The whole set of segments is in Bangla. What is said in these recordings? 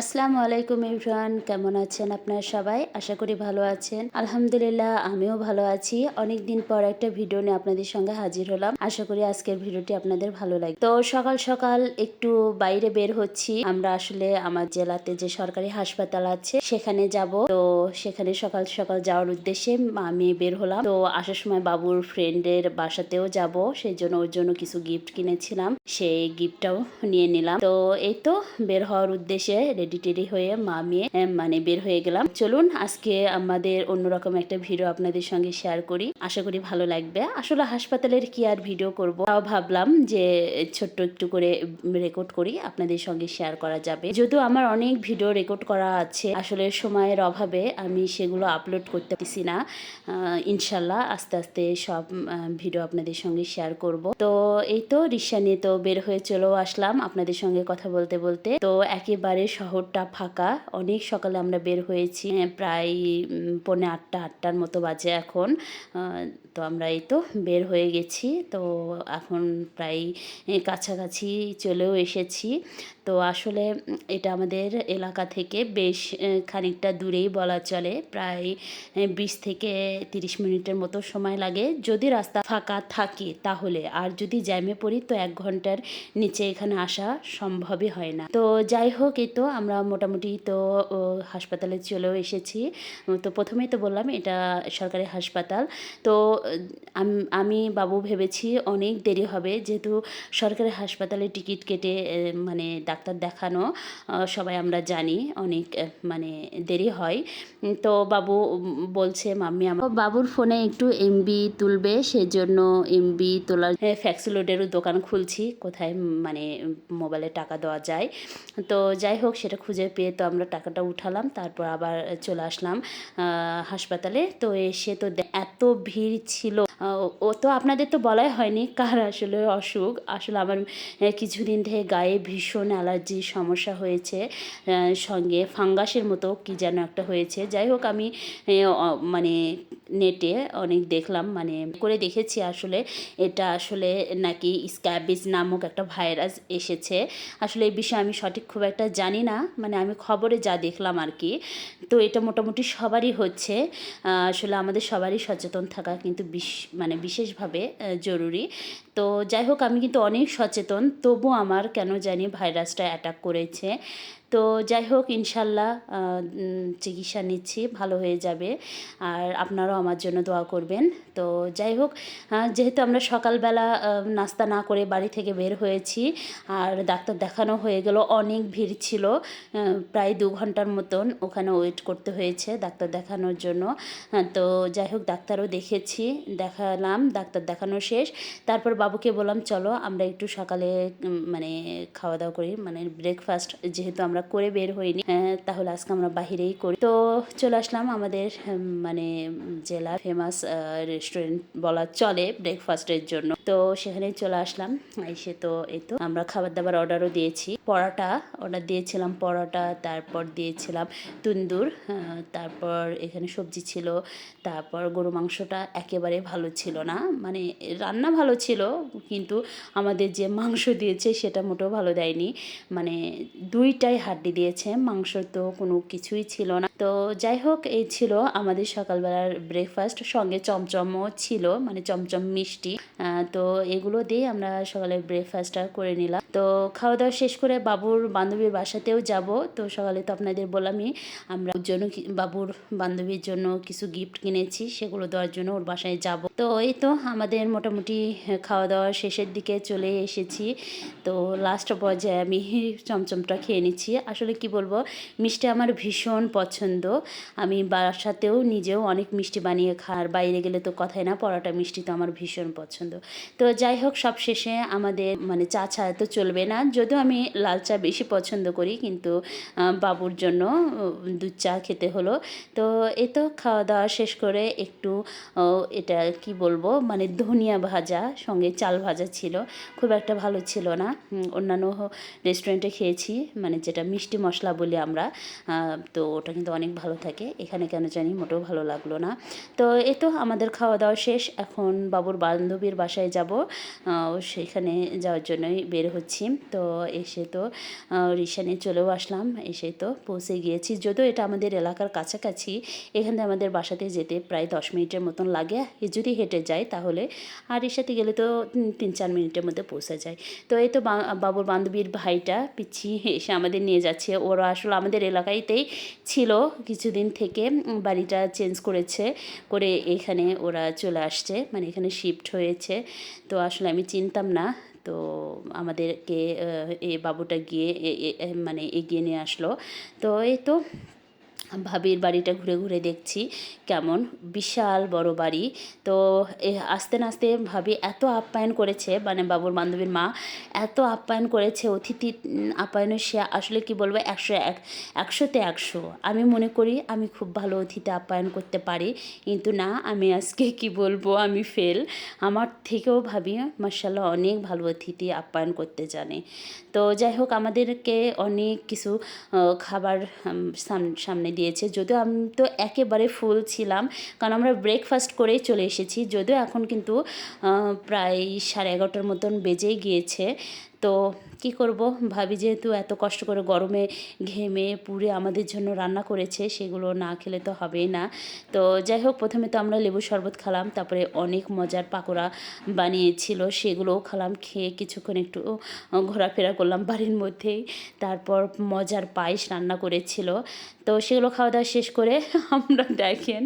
আসসালামু আলাইকুম ইভরান কেমন আছেন আপনারা সবাই? আশা করি ভালো আছেন। আলহামদুলিল্লাহ, আমিও ভালো আছি। অনেক দিন পর একটা ভিডিও নিয়ে আপনাদের সঙ্গে হাজির হলাম। আশা করি আজকের ভিডিওটি আপনাদের ভালো লাগে তো সকাল সকাল একটু বাইরে বের হচ্ছি। আমরা আসলে আমার জেলাতে যে সরকারি হাসপাতাল আছে, সেখানে যাব। তো সেখানে সকাল সকাল যাওয়ার উদ্দেশ্যে আমি বের হলাম। তো আসার সময় বাবুর ফ্রেন্ডের বাসাতেও যাব। সেই জন্য ওর জন্য কিছু গিফট কিনেছিলাম। সেই গিফটটাও নিয়ে নিলাম। তো এই তো বের হওয়ার উদ্দেশ্যে রেডি টেডি হয়ে মা, মেয়ে মানে বের হয়ে গেলাম। চলুন আজকে আমাদের অন্যরকম একটা ভিডিও আপনাদের সঙ্গে শেয়ার করি। আশা করি ভালো লাগবে। আসলে হাসপাতালের কি আর ভিডিও করব? তাও ভাবলাম যে, ছোট্ট একটু করে রেকর্ড করি, আপনাদের সঙ্গে শেয়ার করা যাবে। যদিও আমার অনেক ভিডিও রেকর্ড করা আছে, আসলে সময়ের অভাবে আমি সেগুলো আপলোড করতে পারছি না ইনশাল্লাহ আস্তে আস্তে সব ভিডিও আপনাদের সঙ্গে শেয়ার করব। তো এই তো রিক্সা নিয়ে তো বের হয়ে চলেও আসলাম আপনাদের সঙ্গে কথা বলতে বলতে। তো একেবারে শহরটা ফাঁকা। অনেক সকালে আমরা বের হয়েছি। প্রায় উম, পৌনে আটটা আটটার মতো বাজে এখন। তো আমরা এই তো বের হয়ে গেছি। তো এখন প্রায় কাছাকাছি চলেও এসেছি। তো আসলে এটা আমাদের এলাকা থেকে বেশ খানিকটা দূরেই বলা চলে। প্রায় বিশ থেকে তিরিশ মিনিটের মতো সময় লাগে। যদি রাস্তা ফাঁকা থাকে তাহলে, আর যদি জ্যামে পড়ি তো এক ঘণ্টার নিচে এখানে আসা সম্ভবই হয় না। তো যাই হোক, এই তো আমরা মোটামুটি তো হাসপাতালে চলেও এসেছি। তো প্রথমেই তো বললাম, এটা সরকারি হাসপাতাল। তো আম- বাবু ভেবেছি অনেক দেরি হবে যেহেতু সরকারি হাসপাতালে টিকিট কেটে মানে ডাক্তার দেখানো সবাই আমরা জানি অনেক মানে দেরি হয়। তো বাবু বলছে মাম্মি আমার বাবুর ফোনে একটু এমবি তুলবে সেজন্য এমবি তোলার ফ্যাক্সিলোডেরও দোকান খুলছি কোথায় মানে মোবাইলে টাকা দেওয়া যায়। তো যাই হোক সেটা খুঁজে পেয়ে তো আমরা টাকাটা উঠালাম তারপর আবার চলে আসলাম হাসপাতালে। তো এসে তো এত ভিড় ছিল। ও তো আপনাদের তো বলাই হয়নি কার আসলে অসুখ। আসলে আমার কিছুদিন থেকে গায়ে ভীষণ অ্যালার্জির সমস্যা হয়েছে। সঙ্গে ফাঙ্গাসের মতো কি যেন একটা হয়েছে। যাই হোক, আমি মানে নেটে অনেক দেখলাম মানে করে দেখেছি আসলে এটা আসলে নাকি স্ক্যাবিজ নামক একটা ভাইরাস এসেছে। আসলে এই বিষয়ে আমি সঠিক খুব একটা জানি না মানে আমি খবরে যা দেখলাম আর কি। তো এটা মোটামুটি সবারই হচ্ছে। আসলে আমাদের সবারই সচেতন থাকা কিন্তু বিশ মানে বিশেষভাবে জরুরি। তো যাই হোক, আমি কিন্তু অনেক সচেতন তবু আমার কেন জানি ভাইরাসটা অ্যাটাক করেছে। তো যাই হোক ইনশাল্লাহ চিকিৎসা নিচ্ছি ভালো হয়ে যাবে। আর আপনারাও আমার জন্য দোয়া করবেন। তো যাই হোক যেহেতু আমরা সকালবেলা নাস্তা না করে বাড়ি থেকে বের হয়েছি আর ডাক্তার দেখানো হয়ে গেল অনেক ভিড় ছিল প্রায় দু ঘণ্টার মতন ওখানে ওয়েট করতে হয়েছে ডাক্তার দেখানোর জন্য। হ্যাঁ, তো যাই হোক ডাক্তারও দেখেছি দেখালাম ডাক্তার দেখানো শেষ। তারপর বাবুকে বললাম চলো আমরা একটু সকালে মানে খাওয়া দাওয়া করি। মানে ব্রেকফাস্ট যেহেতু আমরা করে বের হইনি। তাহলে আজকে আমরা বাহিরেই করি। তো চলে আসলাম আমাদের মানে জেলার ফেমাস রেস্টুরেন্ট বলা চলে ব্রেকফাস্টের জন্য। তো সেখানে চলে আসলাম। এসে তো এই তো আমরা খাবার দাবার অর্ডারও দিয়েছি। পরোটা অর্ডার দিয়েছিলাম, পরোটা, তারপর দিয়েছিলাম তুন্দুর তারপর এখানে সবজি ছিল, তারপর গরু মাংসটা একেবারে ভালো ছিল না। মানে রান্না ভালো ছিল, কিন্তু আমাদের যে মাংস দিয়েছে সেটা মোটেও ভালো দেয়নি। মানে দুইটাই হাড্ডি দিয়েছে, মাংস তো কোনো কিছুই ছিল না। তো যাই হোক, এই ছিল আমাদের সকালবেলার ব্রেকফাস্ট সঙ্গে চমচমও ছিল মানে চমচম মিষ্টি। তো এগুলো দিয়ে আমরা সকালে ব্রেকফাস্টটা করে নিলাম। তো খাওয়া দাওয়া শেষ করে বাবুর বান্ধবীর বাসাতেও যাব। তো সকালে তো আপনাদের বললামই, আমরা ওর জন্য বাবুর বান্ধবীর জন্য কিছু গিফট কিনেছি, সেগুলো দেওয়ার জন্য ওর বাসায় যাব। তো এই তো আমাদের মোটামুটি খাওয়া দাওয়া শেষের দিকে চলে এসেছি। তো লাস্ট পর্যায়ে আমি চমচমটা খেয়ে নিচ্ছি। আসলে কি বলব, মিষ্টি আমার ভীষণ পছন্দ। আমি বাসাতেও নিজেও অনেক মিষ্টি বানিয়ে খাই আর বাইরে গেলে তো কথাই না, পরোটা, মিষ্টি তো আমার ভীষণ পছন্দ। তো যাই হোক, সব শেষে আমাদের মানে চা ছাড়া তো চলবে না, যদিও আমি লাল চা বেশি পছন্দ করি, কিন্তু বাবুর জন্য দুধ চা খেতে হলো। তো এ তো খাওয়া দাওয়া শেষ করে একটু এটা কি বলব মানে ধনিয়া ভাজা, সঙ্গে চাল ভাজা ছিল, খুব একটা ভালো ছিল না। অন্যান্য রেস্টুরেন্টে খেয়েছি মানে যেটা মিষ্টি মশলা বলি আমরা তো ওটা কিন্তু অনেক ভালো থাকে। এখানে কেন জানি মোটেও ভালো লাগল না। তো এ তো আমাদের খাওয়া দাওয়া শেষ। এখন বাবুর বান্ধবীর বাসায় যাব। সেখানে যাওয়ার জন্যই বের হচ্ছি। তো এসে তো নিয়ে চলেও আসলাম। এসে তো পৌঁছে গিয়েছি। যদিও এটা আমাদের এলাকার কাছাকাছি, এখান থেকে আমাদের বাসাতে যেতে প্রায় দশ মিনিটের মতন লাগে। যদি হেঁটে যাই তাহলে আর রিক্সাতে গেলে তো তিন- চার মিনিটের মধ্যে পৌঁছে যায়। তো এই তো বাবুর বান্ধবীর ভাইটা, পিচ্ছি, এসে আমাদের নিয়ে যাচ্ছে। ওরা আসলে আমাদের এলাকাইতেই ছিল। কিছুদিন থেকে বাড়িটা চেঞ্জ করেছে, করে এখানে ওরা চলে আসছে। মানে এখানে শিফট হয়েছে। তো আসলে আমি চিনতাম না। তো আমাদেরকে এ বাবুটা গিয়ে মানে এগিয়ে নিয়ে আসলো। তো এই তো ভাবির বাড়িটা ঘুরে ঘুরে দেখছি কেমন? বিশাল বড় বাড়ি। তো আস্তে আস্তে ভাবি এত আপ্যায়ন করেছে মানে বাবুর বান্ধবীর মা এত আপ্যায়ন করেছে অতিথি উম, আপ্যায়নের সে আসলে কি বলব একশো এক একশোতে একশো। আমি মনে করি আমি খুব ভালো অতিথি আপ্যায়ন করতে পারি কিন্তু না আমি আজকে কি বলব আমি ফেল। আমার থেকেও ভাবি মার্শাল্লাহ অনেক ভালো অতিথি আপ্যায়ন করতে জানে। তো যাই হোক আমাদেরকে অনেক কিছু খাবার সাম- সামনে দিয়েছে। যদিও আমি তো একেবারে ফুল ছিলাম, কারণ আমরা ব্রেকফাস্ট করেই চলে এসেছি। যদিও এখন কিন্তু প্রায় সাড়ে এগারোটার মতন বেজেই গিয়েছে। তো কি করব? ভাবি যেহেতু এত কষ্ট করে গরমে ঘেমে পুড়ে আমাদের জন্য রান্না করেছে, সেগুলো না খেলে তো হবেই না। তো যাই হোক, প্রথমে তো আমরা লেবু শরবত খেলাম, তারপরে অনেক মজার পাকোড়া বানিয়েছিল, সেগুলোও খেলাম, খেয়ে কিছুক্ষণ একটু ঘোরাফেরা করলাম বাড়ির মধ্যেই, তারপর মজার পায়েস রান্না করেছিল। তো সেগুলো খাওয়া দাওয়া শেষ করে আমরা দেখেন,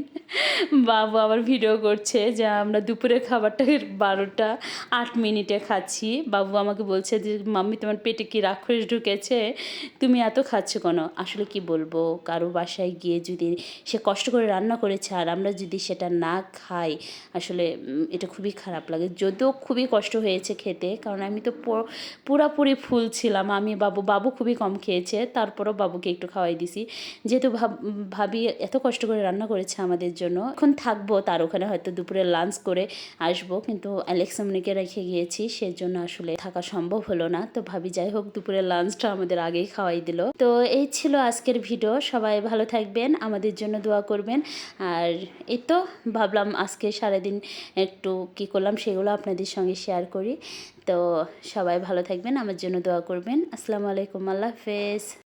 বাবু আবার ভিডিও করছে যে আমরা দুপুরের খাবারটা বারোটা আট মিনিটে খাচ্ছি। বাবু আমাকে বলছে যে মাম্মি তোমার পেটে কি রাক্ষস ঢুকেছে, তুমি এত খাচ্ছ কেন? আসলে কি বলব? কারও বাসায় গিয়ে যদি সে কষ্ট করে রান্না করেছে আর আমরা যদি সেটা না খাই, আসলে এটা খুবই খারাপ লাগে। যদিও খুবই কষ্ট হয়েছে খেতে, কারণ আমি তো পুরাপুরি ফুল ছিলাম। আমি বাবু বাবু খুবই কম খেয়েছে, তারপরও বাবুকে একটু খাওয়াই দিছি। যেহেতু ভাব- ভাবি এত কষ্ট করে রান্না করেছে আমাদের জন্য, এখন থাকব তার ওখানে হয়তো দুপুরে লাঞ্চ করে আসব। কিন্তু অ্যালেক্সামনিকে রেখে গিয়েছি, সেজন্য আসলে থাকা সম্ভব হলো না। তো ভাবি, যাই হোক দুপুরে লাঞ্চটা আমাদের আগেই খাওয়াই দিল। তো এই ছিল আজকের ভিডিও সবাই ভালো থাকবেন, আমাদের জন্য দোয়া করবেন। আর এই তো, ভাবলাম আজকে সারাদিন একটু কি করলাম সেগুলো আপনাদের সঙ্গে শেয়ার করি। তো সবাই ভালো থাকবেন, আমার জন্য দোয়া করবেন। আসসালামু আলাইকুম, আল্লাহ হাফেজ।